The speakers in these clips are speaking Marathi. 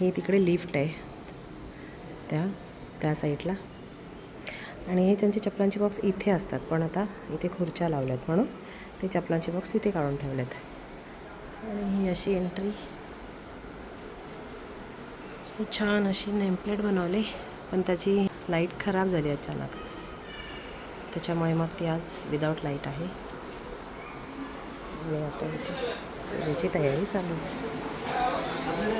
हे तिकडे लिफ्ट आहे. त्या त्या साईडला. आणि हे त्यांचे चपलांचे बॉक्स इथे असतात पण आता इथे खुर्च्या लावल्यात म्हणून ते चपलांचे बॉक्स तिथे काढून ठेवलेत आणि ही अशी एंट्री ही छान अशी नेमप्लेट बनवली पण त्याची लाइट खराब झाली अचानक. त्याच्यामुळे मग ती आज विदाऊट लाइट आहे. आणि आता इथे. पूजेची तयारी चालू आहे.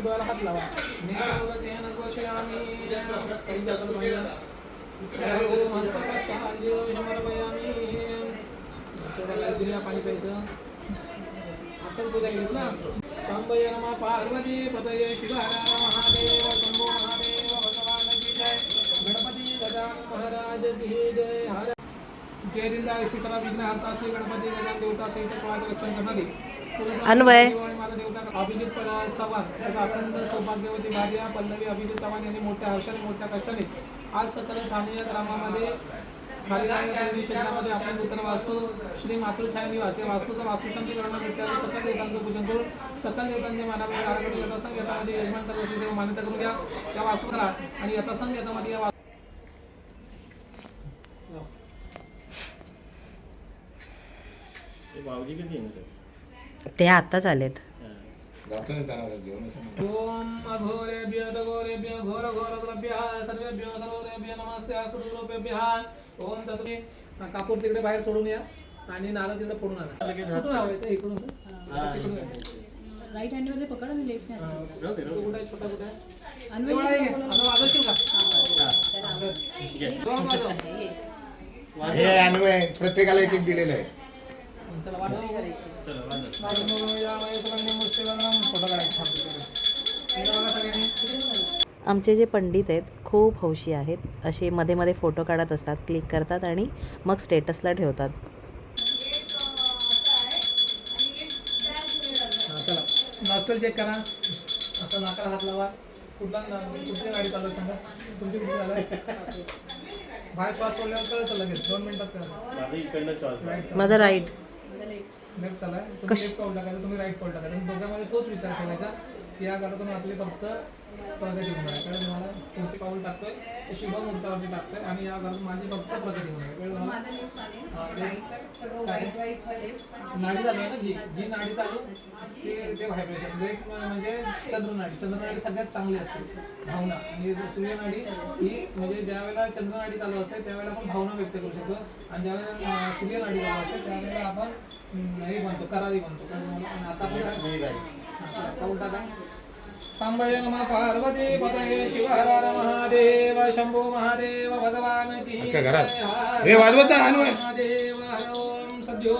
डोळ्याला हात लावा पाणी प्यायचं आपण ना सांबय पार्वती पतये शिवारा महादेव शंभो महादेव भगवान की जय गणपती गजानन महाराज की जय हर जय दिंदा विश्वेश्वरा विघ्न हरता श्री गणपती गजान देवता सहित कुळाचे रक्षण करणारी अन्वय. अभिजित चव्हाण. अखंड सौभाग्यवती भार्या पल्लवी अभिजित चव्हाण यांनी मोठ्या हर्षाने मोठ्या कष्टाने आज सकल स्थानीय ग्रामामध्ये खालीरांगी क्षेत्रामध्ये आपण नूतन वास्तू श्री मातृछाया निवास. या वास्तूचं वास्तुशांती करणं इत्यादी सकल देवतांचं पूजन करून सकल देवतांचे मानावे आराखडे यथासंग यथामध्ये यजमान करत देव मान्यता करून घ्या. त्या वास्तू करा. आणि यथासंग यथामध्ये या वास्तू भाऊजी येणार ते आत्ताच आलेत. ओम अघोरेभ्य घोर सर्वेभ्य सर्वोरेभ्य नमस्ते असुरूपेभ्य ओम तत्वे कापूर तिकडे बाहेर सोडून या. आणि नारळ तिकडे फोडून आणा. इकडून? राईट हँडमध्ये पकड आणि लेफ्ट हँड तो कुठे आहे? छोटा कुठे आहे? वाजवशील का. हे प्रत्येकाला एक एक दिलेलं आहे. आमचे जे पंडित आहेत खूप हौशी आहेत. असे मध्ये मध्ये फोटो काढत असतात क्लिक करतात आणि मग स्टेटसला ठेवतात. चेक करा. असं नाकाला हात लावा. कुठला कुठली गाडी चालू आहे सांगा. तुमची आहे? बाहेर श्वास सोडल्यावर कळतं लगेच. दोन मिनिटात करा माझा राईट लेफ्ट चालू आहे. तुम्ही लेफ्ट पाऊल टाकायचं तुम्ही राईट पाऊल टाकायचं. दोघांमध्ये तोच विचार ठेवायचा की या घरातून आपली फक्त प्रगती होणार आहे. कळलं तुम्हाला पुढचे पाऊल टाकतोय ते शुभ मुहूर्तावरती टाकतोय आणि या घरात माझी फक्त प्रगती होणार आहे. हा, नाडी चालू आहे ना? जी जी नाडी चालू? ते ते व्हायब्रेशन ब्रेक म्हणजे चंद्रनाडी. चंद्रनाडी सगळ्यात चांगली असते. भावना. आणि सूर्यनाडी ही म्हणजे ज्या वेळेला चंद्रनाडी चालू असते त्यावेळेला आपण भावना व्यक्त करू शकतो. आणि ज्यावेळेला सूर्यनाडी चालू असते त्यावेळेला आपण हे बनतो करारी बनतो. कारण आता आपण सांबय नमः पार्वती पतये शिव हर हर महादेव शंभो महादेव भगवान की घरात. हे वाजवत. महादेव हर ओम सद्यो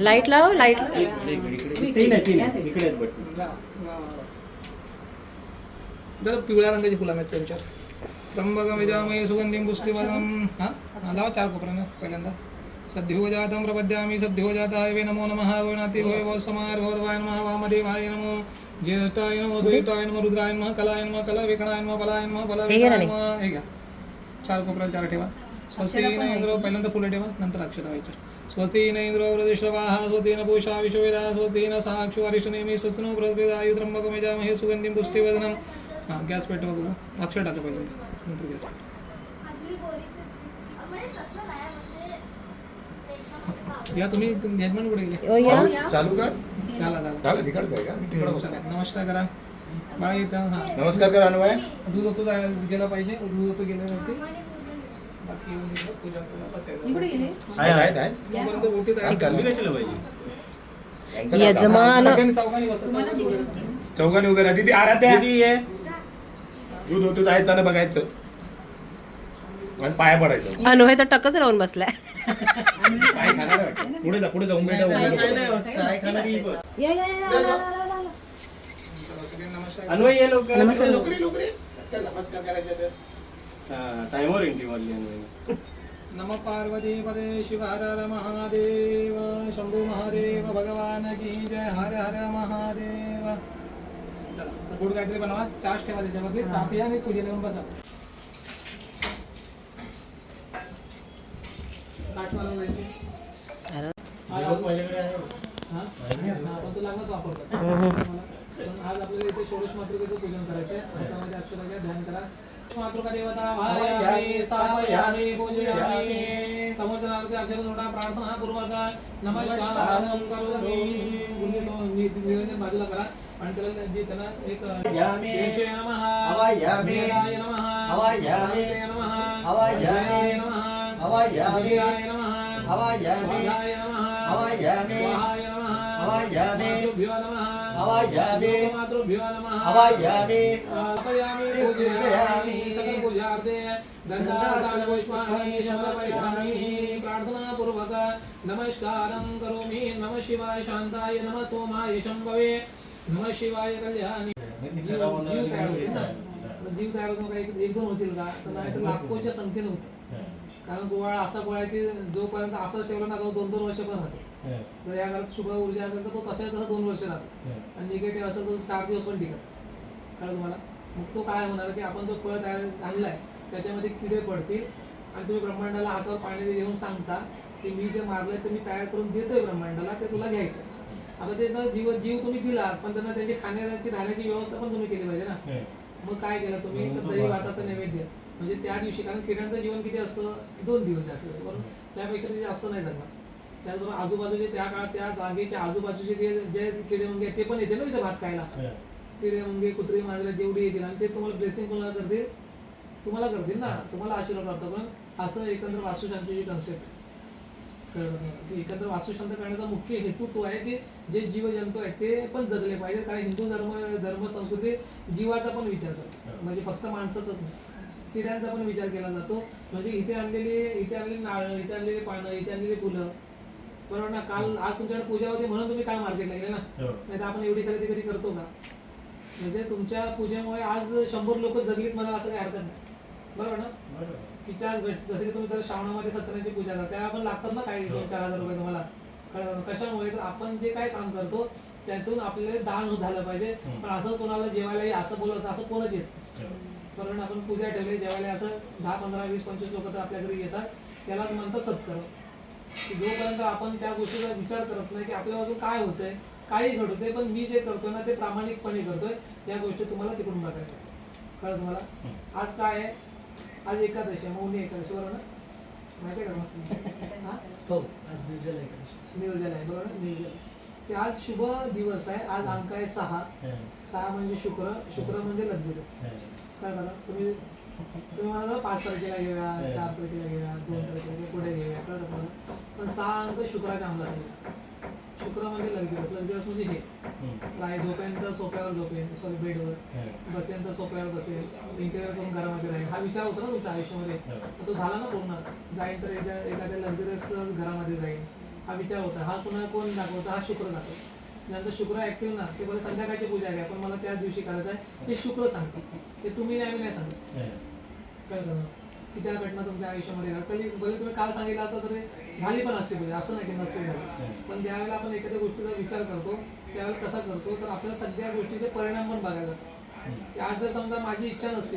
लाइट लाव लाइट. जर पिवळ्या रंगाची फुलं आहेत त्यांच्यावर त्र्यंबकं विजामये सुगंधिं पुष्टिवरं हा? हा, लावा चार कोपऱ्यानं पहिल्यांदा. सद्यो जातं प्रपद्यामि सद्यो जाताय वे नमो नमः वैनाति भवे भव समार भवद्वाय नमः वामदेवाय नमो ज्येष्ठाय नमो द्वैताय नमो रुद्राय नमः कलाय नमः कला विकणाय नमः बलाय नमः बला हे विकणाय नमः हे घ्या. चार कोपऱ्याला चार ठेवा. स्वस्ती इंद्र पहिल्यांदा फुलं ठेवा नंतर अक्षर व्हायचे स्वस्ती न इंद्र वृदिश्रवाः स्वस्ती न पूषा विश्ववेदा स्वस्ती न साक्षु अरिष्टनेमी स्वस्नो प्रद्वेदायु त्र्यंबकमेजामहे सुगंधिं पुष्टिवदनं। हां गॅस पेटवा बघू. अक्षर टाका पहिल्यांदा नंतर गॅस या तुम्ही यजमान कुठे गेले? ओ या. पाहू, चालू कर. चला चला. झालं तिकडचं आहे का? मी तिकडे बसतो. चला नमस्कार करा. बाळा येतं हां. नमस्कार कर अनुय दूध होतो गेलं पाहिजे. दूध होतो गेलं नव्हते बाकी येऊन इकडं पूजा करून बसायचं. इकडे गेले आहे आहे आहे. तोपर्यंत मूर्ती तयार ठीक आहे. मी कशाला पाहिजे यांचं काय काम? यजमान सगळ्यांनी चौघांनी बसायचं. तुम्हाला जेवण चौघांनी उभे राहते ती आराध्या किती आहे दूध होतं आहे त्यानं बघायचं आणि पाया पडायचं अनुभय तर टकच राहून बसलाय काय खाणार आहे वाटतं? पुढे जा पुढे जाऊन बेटा नाही, नाही. नाही, काय खाणार ही बघ. सगळ्यांनी नमस्कार अन्वय ये लवकर नमस्कार. करायचा तर. टाइमवर एंट्री मारली नम पार्वती पदे शिव हर हर महादेव शंभू महादेव भगवान की जय हर हर महादेव. चला गोड काहीतरी बनवा चाच ठेवा त्याच्यामध्ये पिया आणि पूजेला येऊन बसा. माझ्याकडे आहे पण तो लागलाच वापरतो. आज आपल्याला इथे षोडश मातृकेचं पूजन करायचंय. हातामध्ये अक्षर घ्या ध्यान करा. मातृका देवता भायामी स्थापयामी पूजयामी समर्थनार्थे अक्षर जोडा प्रार्थना पूर्वक नमस्कार करोमी गुरुजी तो नि- निरंजन बाजूला करा आणि त्याला जे त्यांना एक. येशय नमः हवायामी. वेदाय नमः हवायामी. सावित्र्याय नमः हवायामी. नमः हवायामी. विजयाय नमः हवायामी. स्वाहाय नमः हवायामी. नमः हवायामी. नमः हवायामी. मातृभ्यो नमः हवायामी. स्थापयामि पूजयामि सकल पूजार्थे। गन्धादान पुष्पाणि समर्पयामि। प्रार्थनापूर्वक नमस्कारं करोमि। नमः शिवाय शान्ताय नमः सोमाय शम्भवे। नमः शिवाय कल्याणी। जीव तयार होतील ना? मग जीव तयार होतो? काही एक दोन होतील का? तर नाही तर लाखोच्या संख्येने होतं कारण गोवाळा असा गोळा आहे की जोपर्यंत असं ठेवला ना तो दोन दोन वर्ष पण राहतो. जर या घरात शुभ ऊर्जा असेल तर तो तसा तसा दोन वर्ष राहतो. आणि निगेटिव्ह असेल तर चार दिवस पण टिकत कळलं तुम्हाला? मग तो काय होणार की आपण जो फळ तयार आणलाय त्याच्यामध्ये किडे पडतील आणि तुम्ही ब्रह्मांडाला हातावर पाणी घेऊन सांगता की मी जे मारलंय ते मी तयार करून देतोय ब्रह्मांडाला ते तुला घ्यायचं आता ते जीव जीव तुम्ही दिला पण त्यांना त्यांची खाण्याची राहण्याची व्यवस्था पण तुम्ही केली पाहिजे ना. मग काय केलं तुम्ही? तर दही भाताचं नैवेद्य. म्हणजे त्या दिवशी कारण किड्यांचं जीवन किती असतं? दोन दिवस जास्त बरोबर? त्यापेक्षा ते जास्त नाही जगणार. त्याचबरोबर आजूबाजूचे त्या काळात त्या जागेच्या आजूबाजूचे जे जे किडे मुंगे ते पण येते ना तिथे भात खायला. किडे मुंगे कुत्री मांजरे जेवढी येतील आणि ते तुम्हाला ब्लेसिंग कोणाला करतील? तुम्हाला करतील ना. तुम्हाला आशीर्वाद प्राप्त पण असं एकंदर वास्तुशांतीची कन्सेप्ट? की एकंदर वास्तुशांत करण्याचा मुख्य हेतू तो आहे की जे जीवजंतू आहेत ते पण जगले पाहिजे कारण हिंदू धर्म धर्म संस्कृती जीवाचा पण विचार करतो म्हणजे फक्त माणसाचाच नाही. किड्यांचा पण विचार केला जातो. म्हणजे इथे आणलेली इथे आणलेली नारळ इथे आणलेली पानं इथे आणलेली फुलं. बरोबर ना? काल आज तुमच्याकडे पूजा होती म्हणून तुम्ही काल मार्केटला गेले ना? नाही तर आपण एवढी खरेदी कधी करतो का? म्हणजे तुमच्या पूजेमुळे आज शंभर लोक जगलीत मला असं काही हरकत नाही. बरोबर ना? की त्या भेट जसं की तुम्ही तर श्रावणामध्ये सत्यनारायणची पूजा करता त्या पण लागतात ना काही दोन चार हजार रुपये तुम्हाला? कशामुळे? तर आपण जे काय काम करतो त्यातून आपल्याला दान झालं पाहिजे. पण असं कोणाला जेवायला असं बोलत असं कोणच येत ना आपण पूजा ठेवली जेवायला असं दहा पंधरा वीस पंचवीस लोक तर आपल्या घरी येतात त्यालाच म्हणतात सत्कर की जोपर्यंत आपण त्या गोष्टीचा विचार करत नाही की आपल्या बाजून काय होतंय काही घडतंय पण मी जे करतोय ना ते प्रामाणिकपणे करतोय या गोष्टी तुम्हाला तिकडून बघायच्या कळलं तुम्हाला? आज काय आहे? आज एकादशी आहे मौनी एकादशी बरोबर ना? माहिती आहे का मग हा? हो आज निर्जल एकादशी. निर्जल आहे बरोबर ना? निर्जल. की आज शुभ दिवस आहे आज अंक आहे सहा. सहा म्हणजे शुक्र शुक्र म्हणजे लक्झरीस काय करा तुम्ही तुम्ही म्हणाला पाच तारखेला घेऊया चार तारखेला घेऊया दोन तारखेला घेऊया पुढे घेऊया कळलं का तुम्हाला? पण सहा अंक शुक्राच्या अंमलात आहे शुक्र म्हणजे लक्झरीस लक्झरीस म्हणजे हे. राय झोपेन तर सोप्यावर झोपेन सॉरी बेडवर. बसेन तर सोप्यावर बसेल. इंटेरियर करून घरामध्ये राहील. हा विचार होता ना तुमच्या आयुष्यामध्ये? तो झाला ना पूर्ण. जाईन तर एखाद्या लक्झरियस घरामध्ये जाईल हा विचार होता. हा पुन्हा कोण दाखवता? हा शुक्र दाखवतो. नंतर शुक्र ऍक्टिव्ह ना ते बोले संध्याकाळची पूजा आहे पण मला त्याच दिवशी करायचं आहे. हे. शुक्र सांगतात ते तुम्ही नाही आम्ही नाही सांगत. कळलं ना? की त्या घटना तुमच्या आयुष्यामध्ये. कधी भले तुम्ही काल सांगितलं असतं तरी झाली पण असते पूजा असं नाही की नसते झाली. पण ज्यावेळेला आपण एखाद्या गोष्टीचा विचार करतो त्यावेळेला कसा करतो तर आपल्याला सगळ्या गोष्टीचे परिणाम पण बघायला की आज जर समजा माझी इच्छा नसती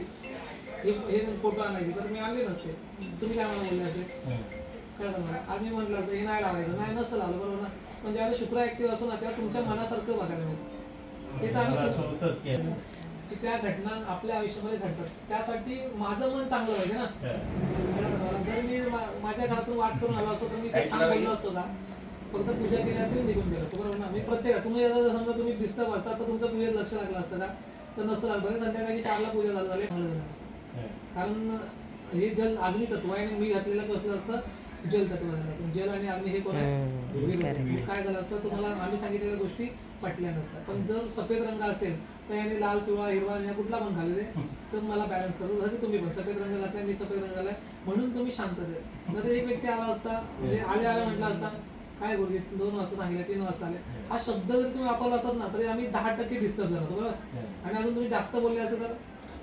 हे हे फोटो आणायचे तर मी आणले नसते. तुम्ही काय मला बोलले असे? कळलं मला आज मी म्हटलं असतं हे नाही लावायचं. नाही नसतं लावलं बरोबर ना? पण ज्यावेळेला शुक्र ऍक्टिव्ह असतो ना तेव्हा तुमच्या मनासारखं बघायला मिळतं. हे तर आम्ही असं की. त्या घटना आपल्या आयुष्यामध्ये घडतात. त्यासाठी माझं मन चांगलं पाहिजे ना? जर मी माझ्या घरातून वाद करून आलो असतो तर मी ते छान बोललो असतो का? फक्त पूजा केली असेल निघून गेलं. बरोबर ना मी प्रत्येक तुम्ही समजा तुम्ही डिस्टर्ब असता तर तुमचं पूजेत लक्ष लागलं असतं का? तर नसतं लागलं बरं संध्याकाळी चारला पूजा झाली झाली चांगलं झालं असतं कारण हे जल अग्नी तत्व आहे आणि मी घातलेलं कसलं असतं. जल तत्व झालं असतं जल आणि अग्नी हे कोण आहे. मग काय झालं असतं? तुम्हाला आम्ही सांगितलेल्या गोष्टी पटल्या नसतात. पण जर सफेद रंग असेल तर याने लाल किंवा हिरवा या कुठला पण घालले तर मला बॅलन्स करतो जसं तुम्ही पण सफेद रंग घातलाय मी सफेद रंग घालाय म्हणून तुम्ही शांत आहे नाही तर एक व्यक्ती आला असता म्हणजे आले आले म्हटलं असता काय गुरुजी दोन वाजता सांगितलं तीन वाजता आले. हा शब्द जर तुम्ही वापरला असत ना तरी आम्ही दहा टक्के डिस्टर्ब झालो होतो बरोबर? आणि अजून तुम्ही जास्त बोलले असेल तर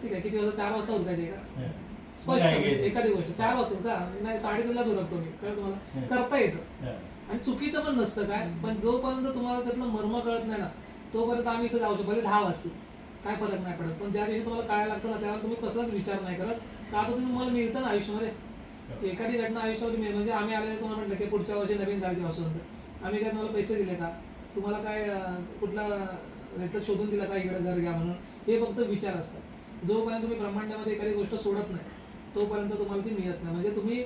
ठीक आहे किती वाजता? चार वाजता उरकायचे का? स्पष्ट एखादी गोष्ट. चार वाजता का? नाही साडेतीनलाच उरकतो मी. कळलं तुम्हाला करता येतं. आणि चुकीचं पण नसतं काय? पण जोपर्यंत तुम्हाला त्यातलं मर्म कळत नाही ना तोपर्यंत आम्ही इथं जाऊ शकतो. भले दहा वाजतील काय फरक नाही पडत. पण ज्या दिवशी तुम्हाला काय लागतं ना त्यावर तुम्ही कसलाच विचार नाही करत. का आता तुम्हाला मिळतं ना आयुष्यामध्ये? एखादी घटना आयुष्यामध्ये मिळेल. म्हणजे आम्ही आलेले तुम्हाला म्हटलं की पुढच्या वर्षी नवीन गाडी वाचून आम्ही काय तुम्हाला पैसे दिले का? तुम्हाला काय अं, कुठला याचं शोधून दिला का? इकडे घर घ्या म्हणून. हे फक्त विचार असतात. जोपर्यंत तुम्ही ब्रह्मांडामध्ये एखादी गोष्ट सोडत नाही तोपर्यंत तुम्हाला ती मिळत नाही. म्हणजे तुम्ही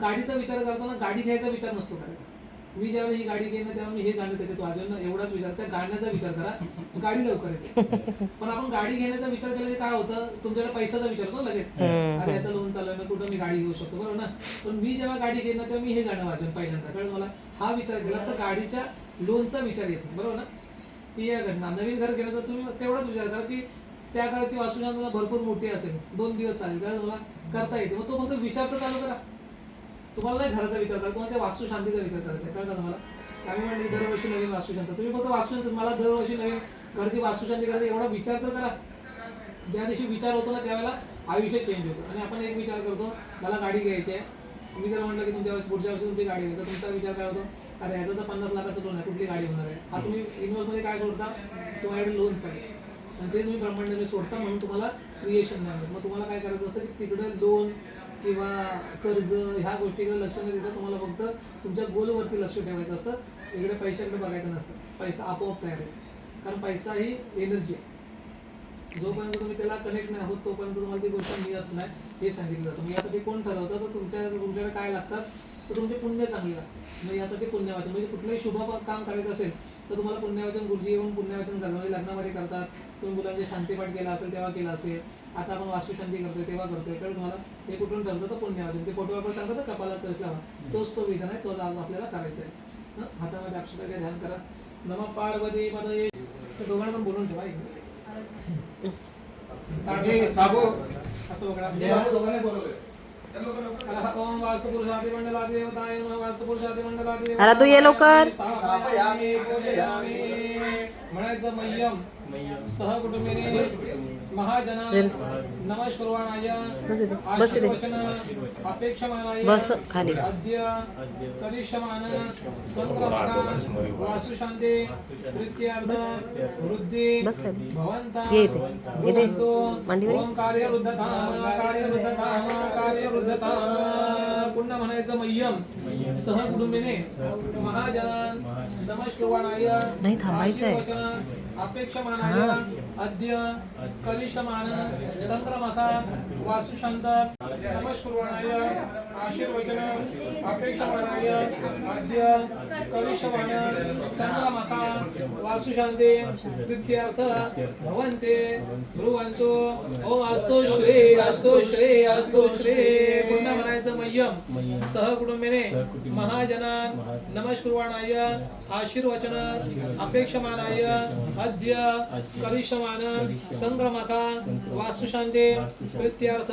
गाडीचा विचार करताना गाडी घ्यायचा विचार नसतो करायचा. मी ज्यावेळी ही गाडी घेईन तेव्हा मी हे गाणं त्याच्यात वाजवेन एवढाच विचार. त्या गाण्याचा विचार करा. गाडी लवकर येते. पण आपण गाडी घेण्याचा विचार केला की काय होतं? तुमच्याकडे पैशाचा विचार होतो लगेच. अरे याचा लोन चालू आहे कुठं मी गाडी घेऊ शकतो? बरोबर ना? पण मी जेव्हा गाडी घेईन तेव्हा मी हे गाणं वाजवेन पहिल्यांदा. कळलं मला? हा विचार केला तर गाडीच्या लोनचा विचार येतो बरोबर ना? की या घटना. नवीन घर घेण्याचा तुम्ही तेवढाच विचार करा की त्या घराची वास्तुशांती भरपूर मोठी असेल. दोन दिवस चालेल. कळलं तुम्हाला करता येते. मग तो फक्त विचार तर चालू करा तुम्हाला नाही घराचा विचार करा तुम्हाला त्या वास्तुशांतीचा विचार करायचा आहे. कळतं तुम्हाला? आम्ही म्हणले दरवर्षी नवीन वास्तुशांत. तुम्ही फक्त वास्तू मला दरवर्षी नवीन घरची वास्तुशांती करायची एवढा विचार तर करा. ज्या दिवशी विचार होतो ना त्यावेळेला आयुष्य चेंज होतं. आणि आपण एक विचार करतो मला गाडी घ्यायची आहे. मी जर म्हटलं की तुमच्या वर्षी पुढच्या वर्षी तुमची गाडी घ्यायची तर तुमचा विचार काय होतो? अरे ह्याचा तर पन्नास लाखाचं लोन आहे कुठली गाडी होणार आहे? हा तुम्ही इन्व्हेस्टमध्ये काय सोडता? तुम्हाला लोन आहे. आणि ते तुम्ही ब्रह्मांडाने सोडता म्हणून तुम्हाला क्रिएशन नाही मग तुम्हाला काय करायचं असतं की तिकडं लोन किंवा कर्ज ह्या गोष्टीकडे लक्ष न देता तुम्हाला फक्त तुमच्या गोलवरती लक्ष ठेवायचं असतं. इकडे पैशाकडे बघायचं नसतं. पैसा आपोआप तयार आहे कारण पैसा ही एनर्जी आहे. जोपर्यंत तुम्ही त्याला कनेक्ट नाही होत तोपर्यंत तुम्हाला ती गोष्ट मिळत नाही. हे सांगितलं. जातं यासाठी कोण ठरवतं? तर तुमच्या तुमच्याकडे काय लागतात तर तुमचे पुण्य चांगले. मग यासाठी पुण्यवाचन. म्हणजे कुठलंही शुभ काम करायचं असेल तर तुम्हाला पुण्यवाचन गुरुजी येऊन पुण्यवाचन करतात म्हणजे लग्नामध्ये करतात. तुम्ही मुलांचे शांतीपाठ केला असेल तेव्हा केला असेल. आता आपण वास्तुशांती करतोय तेव्हा करतोय. तर तुम्हाला हे कुठून ठरतं तर पुण्यवाचन. ते फोटोवर पण सांगतात ना कपाला कश लावा. तोच तो विधान आहे तो लाभ आपल्याला करायचा आहे? हातामध्ये अक्षता घ्या ध्यान करा. नम पार्वती ते दोघांना पण बोलून ठेवा. म्हणजे बाबू. असं बघा दोघांनी बोलवले अरे तू ये लवकर. पूजयामि म्हणायचं मह्यम सह कुटुंबिनी महाजना नमस्कुर्वाणाय बस इथे, बस इथे. आशीर्वचन अपेक्षमानाय बस खाली. अद्य करिष्यमान संक्रमण वास्तुशांती प्रीत्यार्थ वृद्धी बस खाली. भवंता ये इथे. इथे. भवंतो. मांडीवर ये. ओम कार्यवृद्धताम कार्यवृद्धताम कार्यवृद्धताम पुन्हा म्हणायचं मह्यम सह कुटुंबिने महाजन नमस्कृवाणाय नाही, थांबायचं आहे. अपेक्षमानाय अद्य करिष्यमान संक्रमका वासुशांत नमस्कृवाणाय आशीर्वचन अपेक्षमानाय अद्य करिष्यमान संक्रमका वासुशांते प्रीत्यर्थ भवन्ते ब्रुवन्तु। ओम अस्तु श्री अस्तु श्री अस्तु श्री पुन्हा म्हणायचं मह्यम सह कुटुंबिने महाजनान नमस्कृवाणाय आशीर्वचन अपेक्षमानाय अद्य करिष्यमान संक्रमका वास्तुशांते प्रीत्यर्थ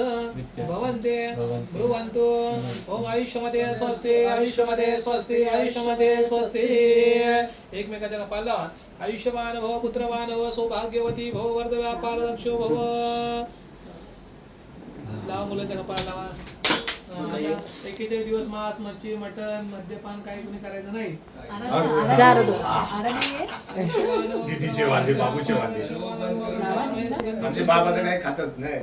भवन्ते ब्रुवन्तु। ओम आयुष्यमध्ये स्वस्ति आयुष्यमध्ये स्वस्ति आयुष्यमध्ये स्वस्ति। एकमेकाच्या कपाल लावा आयुष्यवान भव पुत्रवान भव सौभाग्यवती भव वर्ध व्यापार दक्षो भव। लावा मुलांच्या कपाल लावा एकेचाळीस दिवस मांस मच्छी मटन मद्यपान काही कोणी करायचं नाही. दीदीचे वांदे बाबूचे वांदे. आमचे बाबा तर काही खातच नाही.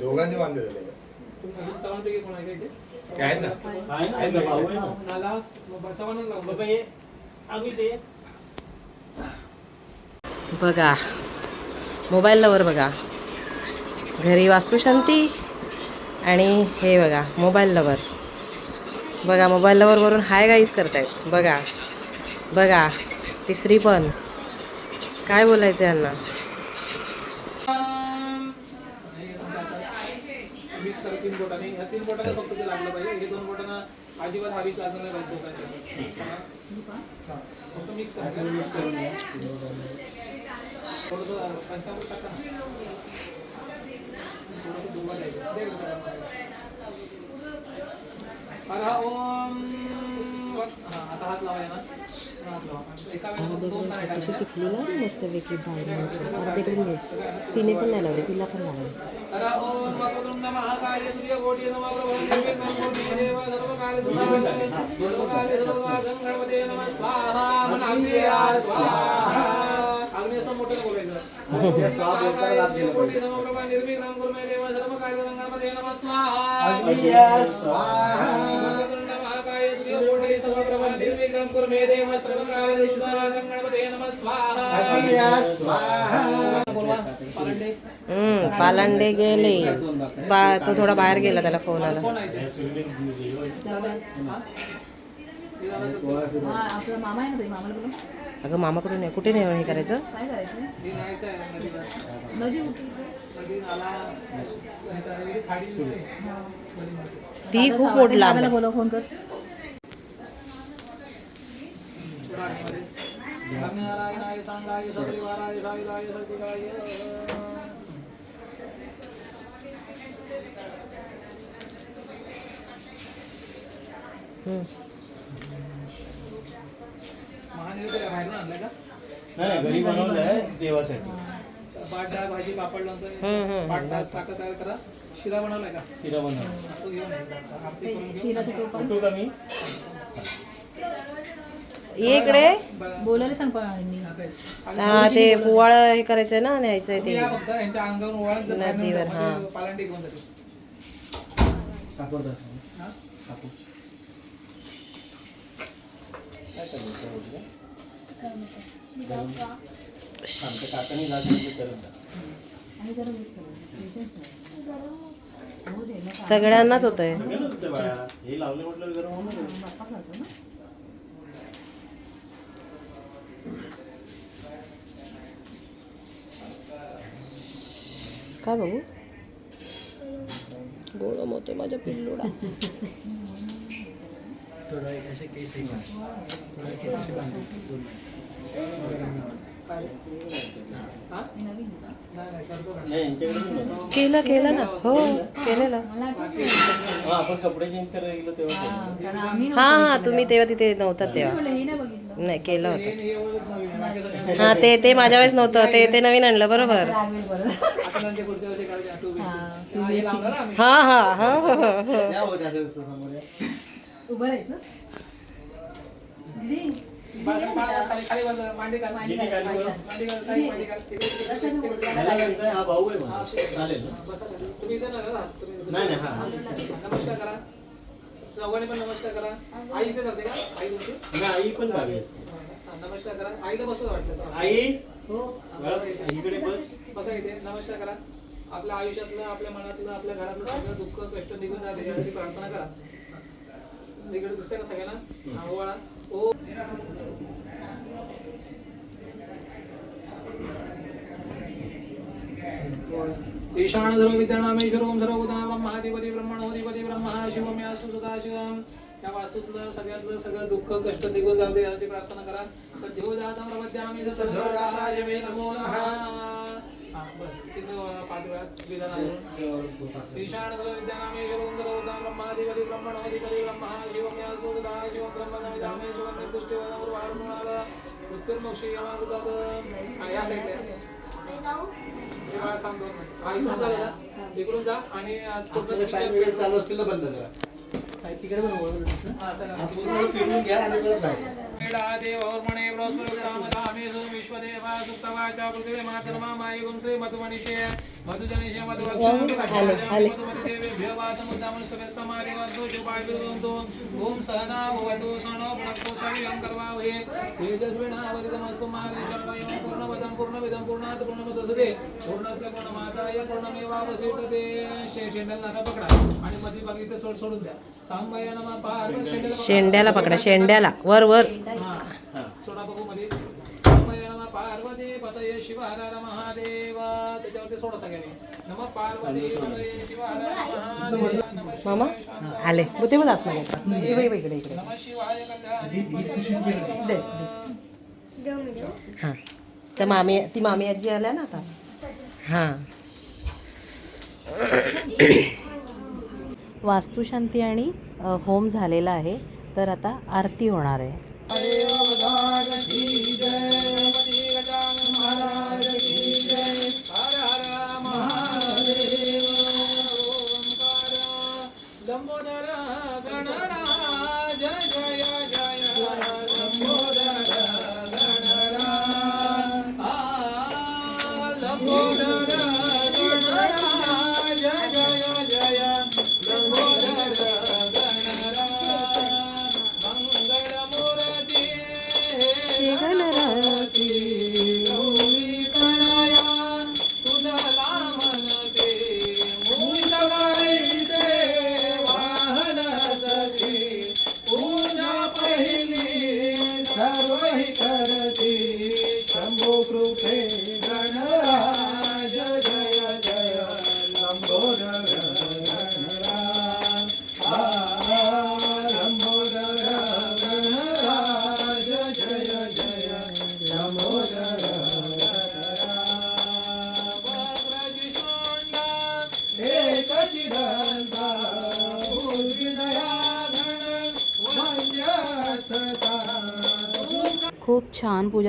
दोघांचे वांदे झाले. अजून चव्हाणपैकी कोण आहे का इथे? ते आहेत ना आम्ही ते बघा. मोबाईलवर बघा. घरी वास्तुशांती आणि हे बघा मोबाईल लवर बघा मोबाईल लवरवरून हाय गाईज करतायत. बघा. बघा तिसरी पण. काय बोलायचं यांना? मिक्स अशी. टिकली. ना मस्त वेगळी घे. तिने पण नाही लावली तिला पण लावायचं. पालंडे. हम्म, पालांडे गेले. बा तो थोडा बाहेर गेला त्याला फोन आला. हा? हे? हा आपला मामा आहे ना मामाला बोला अगं मामाकडून नाही कुठे नाही हे करायचं? करायचं हे न्यायचं आहे. नदीला नदी उतरते. नदी नाला नाही तर हे खाडी दिसते नदीमध्ये. ती दादा खूप सावंत मोठ आहे, लांब दादाला आहे. बोलव फोन कर थोडा आतमध्ये. लग्नारायणाय सांगाय सत्रिवाराय साविराय सद्गुणाय. हम्म. महानिवेद्य काय बाहेरून आणलाय का नाही घरी बनवलंय देवासाठी. पाट डाळ भाजी पापड लोणचं. पाट डाळ तयार करा. शिरा बनवलाय का? तिला बनवलं. तो घेऊन ये. आरती करून घेऊ शिराचं टोपण. कुठू का मी? ये इकडे. बरं. बोलायला सांग पाणी हा ते पुवाळ हे करायचंय ना न्यायचंय ते. या फक्त यांच्या अंगावर नदीवर, हा. पालांडी घेऊन जाते कापूर दाखव. हा? कापूर. काय करायचं आमच्या सगळ्यांनाच होत होतं हे लावले म्हटलं गरम होणार आहे. का काय बघू गोळम होते माझ्या पिल्लूला थोडा एक असे केस? थोडा केस असे. केलं केलं ना. हो केलेलं. हा, तेव्हा हा, हा हा तुम्ही तेव्हा तिथे नव्हतात तेव्हा. नव्हतं हे नाही बघितलं. नाही केलं होतं. हे- ते ते माझ्या वेळेस नव्हतं. ते ते नवीन आणलं बरोबर. हा. हा, हे उभं राहायचं दीदी हा भाऊ आहे हा, माझा. चालेल ना. नाही नाही हा नमस्कार करा. चौघांनी पण नमस्कार करा. आई इथे करते का? आई पण गावी असते. हा, नमस्कार करा. आईला बसू वाटलं आई? हो. बाळा, इकडे बस. बसा इथे. नमस्कार करा. आपल्या आयुष्यातलं आपल्या मनातलं आपल्या घरातलं सगळं दुःख कष्ट निघून जावे यासाठी प्रार्थना करा. इकडे दिसतंय ना सगळ्यांना ओवाळा ओ. ईशान सर्व विद्यानामेश्वर ओम सर्व भूताना ब्रह्माधिपती ब्रह्मणोधिपती ब्रह्मा शिवम या सुसुदा शिवम. या वास्तूतलं सगळ्यातलं सगळं दुःख कष्ट निघून जाऊ दे प्रार्थना करा. सद्यो जातं प्रपद्यामी सद्यो जाताय मे नमो नमः. बस तिथं पाच वेळा विधान ईशान सर्व भूताना ब्रह्माधिपती ब्रह्मणोधिपती ब्रह्मा शिवम या सुसुदा शिवम ब्रह्मणोधिपती शिवम निर्दुष्टिवदं वारुणाला मृत्युर्मोक्षी यमाकृतात हा या साईडला हे बाळा थांब दोन मिनिट. हा, इकडून जा आणि चालू असतील बंद करा. फिरून घ्या विश्वदेवा सुप्तवाचा पृथिवी मातर्मा मायुगुंसे मधुमनिषे मधुजनिषे मधुवक्षं मधुमतिदेवे भिवातमुद्दामनुष्यव्यस्तमारेवद्दोषुपायुर्वन्तु ॐ सहना भवतु सनो भुनक्तु सवियं कर्वावहे तेजस्विनावरितमस्तु मारे सर्वयं पूर्णवदं पूर्णविदं पूर्णात् पूर्णमुदसते पूर्णस्य पूर्णमादाय पूर्णमेवावशिष्यते शे शेंडल नारळ पकडा आणि मध्ये बघितलं सोड सोडून द्या सांबय नमः. शेंड्याला पकडा शेंड्याला वर वर हा. सोडा बघू मध्ये पार्वती पतये शिव हर हर महादेव त्याच्यावरती सोडा सगळ्यांनी नमः पार्वती पतये शिव हर हर महादेव मामा आले मग ते इकडे इकडे दे हां त्या मामी ती मामी आजी आल्या ना आता हां वास्तुशांती आणि होम झालेला आहे तर आता आरती होणार आहे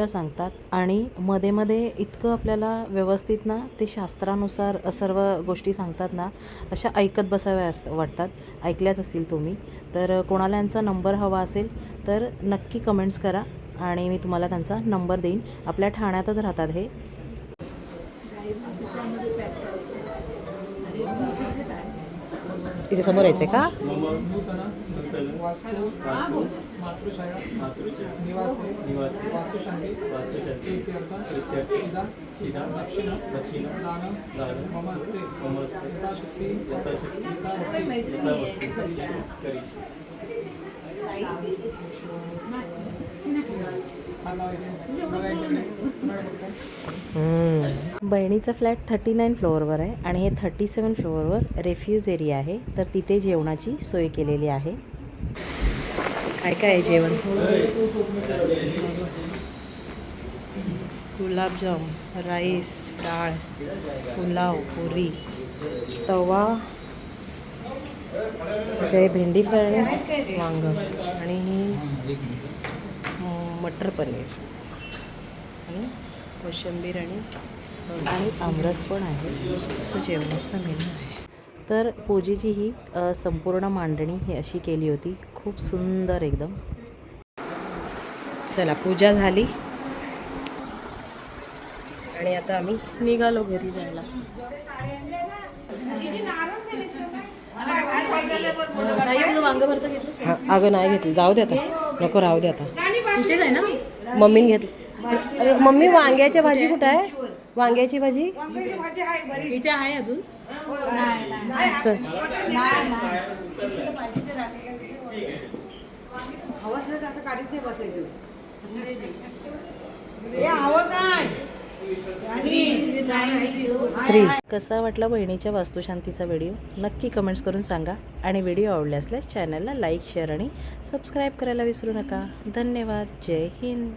सांगतात. आणि मध्ये मध्ये इतकं आपल्याला व्यवस्थित ना ते शास्त्रानुसार सर्व गोष्टी सांगतात ना अशा ऐकत बसाव्या असं वाटतात. ऐकल्याच असतील तुम्ही. तर कोणाला यांचा नंबर हवा असेल तर नक्की कमेंट्स करा. आणि मी तुम्हाला त्यांचा नंबर देईन. आपल्या ठाण्यातच राहतात हे. इथे समोर यायचं का? वास्तु मातृछाया मातृच्या निवासे. निवासी. वास्तुशांती वास्तुशांती इत्यर्थ इत्यर्थ शिदा. शिदा. दक्षिण. दक्षिण. दानं दानं मम अस्ते मम अस्ते यथाशक्ती. यथाशक्ती. यथाभक्ती. यथाभक्ती. करिष्ये. करिष्ये. लावा इथे. बघा इकडे. बघा फक्त. हम्म. बहिणीचा फ्लॅट थर्टी नाईन फ्लोअरवर आहे आणि हे थर्टी सेवन फ्लोअरवर रेफ्यूज एरिया आहे. तर तिथे जेवणाची सोय केलेली आहे. काय काय आहे जेवण. गुलाबजाम राईस डाळ पुलाव पुरी तवा जे भेंडी फ्राय वांग आणि मटर पनीर. आणि कोशिंबीर आणि आणि आमरस पण आहे. असं जेवणाचा मेनू आहे. तर पूजेची ही संपूर्ण मांडणी ही अशी केली होती. खूप सुंदर एकदम. चला पूजा झाली. आणि आता आम्ही निघालो घरी जायला. अगं नाही घेतली. जाऊ दे आता. नको राहू दे आता. इथेच आहे ना? मम्मीने घेतली. अरे मम्मी वांग्याची भाजी कुठं आहे? वांग्याची भाजी? इथे आहे अजून? थ्री कसा वाटला बहिणीच्या वास्तुशांतीचा व्हिडिओ? नक्की कमेंट्स करून सांगा. आणि व्हिडिओ आवडले असल्यास चॅनलला लाईक शेअर आणि सबस्क्राईब करायला विसरू नका. धन्यवाद. जय हिंद.